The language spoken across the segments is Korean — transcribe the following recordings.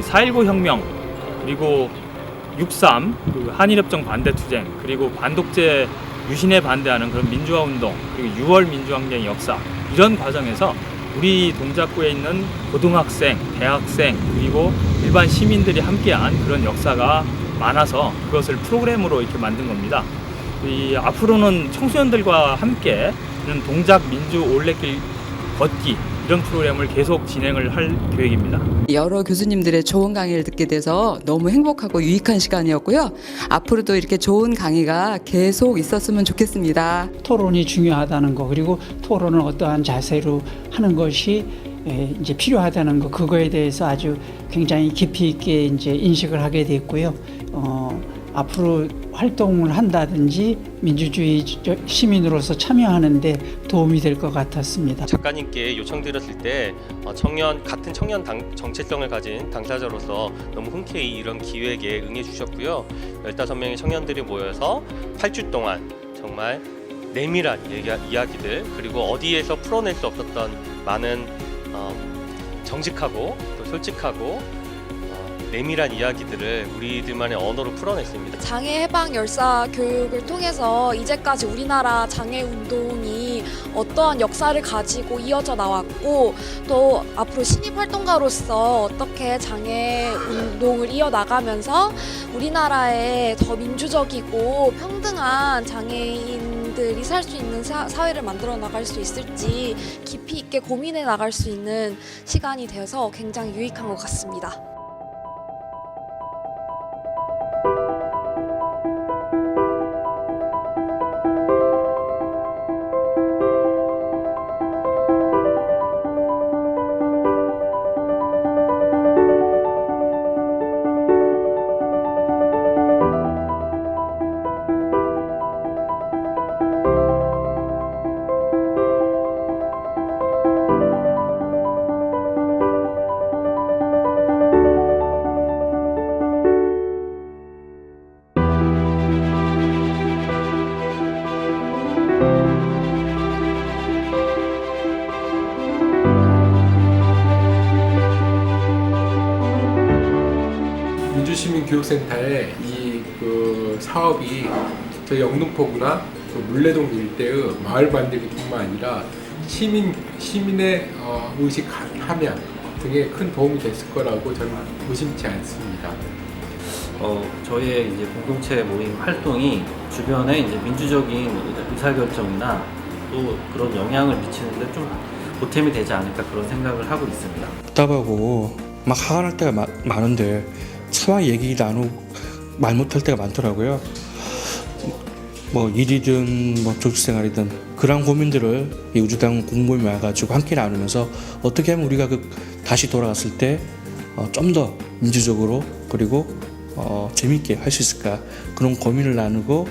4.19 혁명 그리고 6.3그 한일협정 반대 투쟁 그리고 반독재 유신에 반대하는 그런 민주화 운동 그리고 6월 민주항쟁 역사 이런 과정에서 우리 동작구에 있는 고등학생, 대학생 그리고 일반 시민들이 함께한 그런 역사가 많아서 그것을 프로그램으로 이렇게 만든 겁니다. 이 앞으로는 청소년들과 함께 동작 민주 올레길 걷기 이런 프로그램을 계속 진행을 할 계획입니다. 여러 교수님들의 좋은 강의를 듣게 돼서 너무 행복하고 유익한 시간이었고요. 앞으로도 이렇게 좋은 강의가 계속 있었으면 좋겠습니다. 토론이 중요하다는 거 그리고 토론을 어떠한 자세로 하는 것이 에, 이제 필요하다는 거 그거에 대해서 아주 굉장히 깊이 있게 이제 인식을 하게 됐고요. 어, 앞으로 활동을 한다든지 민주주의 시민으로서 참여하는데 도움이 될 것 같았습니다. 작가님께 요청드렸을 때 어, 청년 같은 청년 당, 정체성을 가진 당사자로서 너무 흔쾌히 이런 기획에 응해 주셨고요. 15명의 청년들이 모여서 8주 동안 정말 내밀한 이야기들 그리고 어디에서 풀어낼 수 없었던 많은 어, 정직하고 또 솔직하고 어, 내밀한 이야기들을 우리들만의 언어로 풀어냈습니다. 장애 해방 열사 교육을 통해서 이제까지 우리나라 장애 운동이 어떠한 역사를 가지고 이어져 나왔고 또 앞으로 신입 활동가로서 어떻게 장애 운동을 이어나가면서 우리나라에 더 민주적이고 평등한 장애인들이 살 수 있는 사, 사회를 만들어 나갈 수 있을지 깊이 있게 고민해 나갈 수 있는 시간이 되어서 굉장히 유익한 것 같습니다. 교육센터의 이그 사업이 저희 영등포구나 또 물레동 일대의 마을 만들기뿐만 아니라 시민 시민의 어, 의식 함양 등에 큰 도움이 됐을 거라고 저는 의심치 않습니다. 어, 저희의 이제 공동체 모임 활동이 주변에 이제 민주적인 의사결정이나 또 그런 영향을 미치는데 좀 보탬이 되지 않을까 그런 생각을 하고 있습니다. 답답하고 막 화가 날 때가 마- 많은데 차마 얘기 나누고 말 못할 때가 많더라고요. 뭐 일이든 뭐 조직생활이든 그런 고민들을 이 우주당 공모임에 와가지고 함께 나누면서 어떻게 하면 우리가 그 다시 돌아갔을 때 좀 더 민주적으로 그리고 어, 재밌게 할 수 있을까 그런 고민을 나누고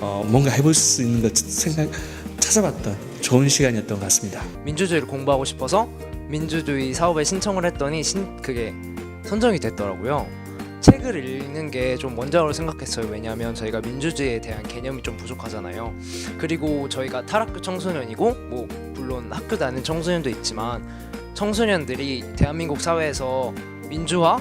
어, 뭔가 해볼 수 있는 것 생각 찾아봤던 좋은 시간이었던 것 같습니다. 민주주의를 공부하고 싶어서 민주주의 사업에 신청을 했더니 신 그게 선정이 됐더라고요. 책을 읽는 게 좀 먼저라고 생각했어요. 왜냐하면 저희가 민주주의에 대한 개념이 좀 부족하잖아요. 그리고 저희가 탈학교 청소년이고 뭐 물론 학교 다니는 청소년도 있지만 청소년들이 대한민국 사회에서 민주화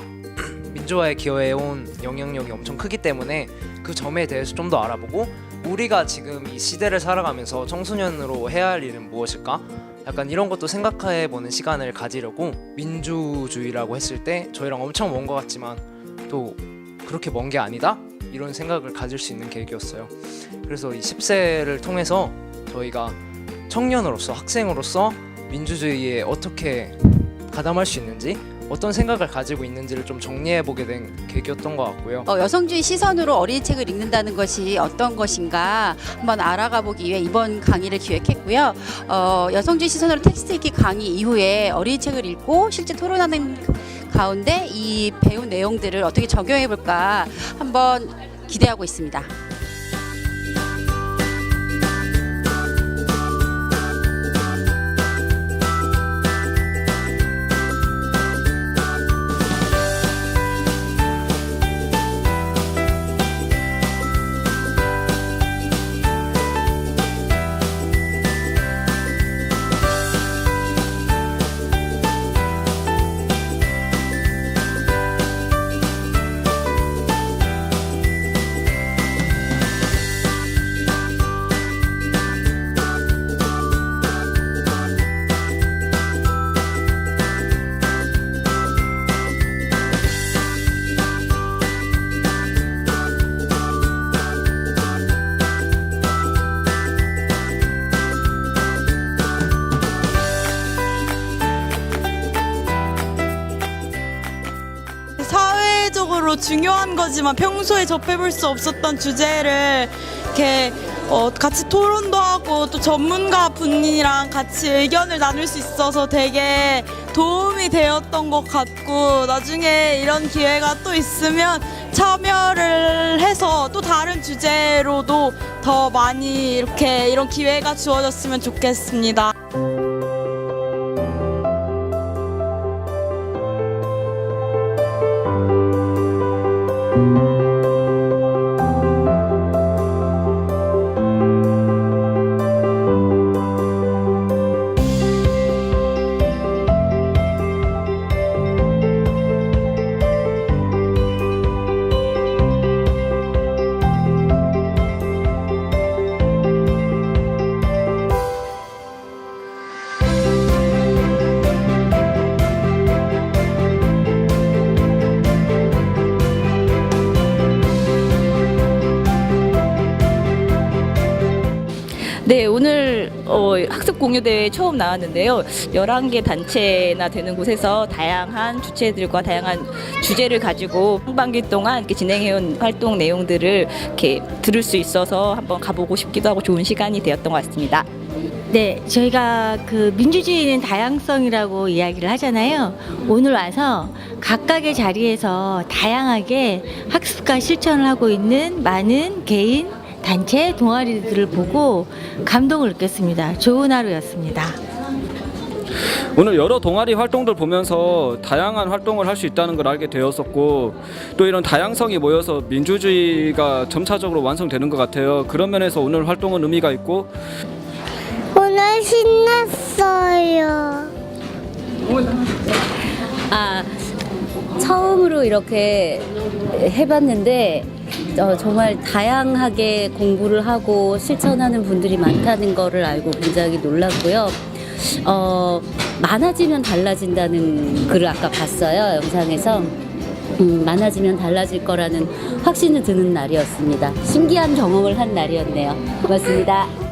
민주화에 기여해온 영향력이 엄청 크기 때문에 그 점에 대해서 좀 더 알아보고 우리가 지금 이 시대를 살아가면서 청소년으로 해야 할 일은 무엇일까? 약간 이런 것도 생각해 보는 시간을 가지려고 민주주의라고 했을 때 저희랑 엄청 먼 것 같지만 또 그렇게 먼 게 아니다? 이런 생각을 가질 수 있는 계획이었어요. 그래서 이 10세를 통해서 저희가 청년으로서 학생으로서 민주주의에 어떻게 가담할 수 있는지 어떤 생각을 가지고 있는지를 좀 정리해 보게 된 계기였던 것 같고요. 어, 여성주의 시선으로 어린이 책을 읽는다는 것이 어떤 것인가 한번 알아가 보기 위해 이번 강의를 기획했고요. 어, 여성주의 시선으로 텍스트 읽기 강의 이후에 어린이 책을 읽고 실제 토론하는 가운데 이 배운 내용들을 어떻게 적용해 볼까 한번 기대하고 있습니다. 사회적으로 중요한 거지만 평소에 접해볼 수 없었던 주제를 이렇게 어, 같이 토론도 하고 또 전문가 분이랑 같이 의견을 나눌 수 있어서 되게 도움이 되었던 것 같고 나중에 이런 기회가 또 있으면 참여를 해서 또 다른 주제로도 더 많이 이렇게 이런 기회가 주어졌으면 좋겠습니다. 어, 학습 공유 대회 처음 나왔는데요. 11개 단체나 되는 곳에서 다양한 주체들과 다양한 주제를 가지고 상반기 동안 이렇게 진행해온 활동 내용들을 이렇게 들을 수 있어서 한번 가보고 싶기도 하고 좋은 시간이 되었던 것 같습니다. 네, 저희가 그 민주주의는 다양성이라고 이야기를 하잖아요. 오늘 와서 각각의 자리에서 다양하게 학습과 실천을 하고 있는 많은 개인, 단체, 동아리들을 보고 감동을 느꼈습니다. 좋은 하루였습니다. 오늘 여러 동아리 활동들 보면서 다양한 활동을 할 수 있다는 걸 알게 되었었고 또 이런 다양성이 모여서 민주주의가 점차적으로 완성되는 것 같아요. 그런 면에서 오늘 활동은 의미가 있고 오늘 신났어요. 아, 처음으로 이렇게 해봤는데 어, 정말 다양하게 공부를 하고 실천하는 분들이 많다는 거를 알고 굉장히 놀랐고요. 어, 많아지면 달라진다는 글을 아까 봤어요, 영상에서. 음, 많아지면 달라질 거라는 확신이 드는 날이었습니다. 신기한 경험을 한 날이었네요. 고맙습니다.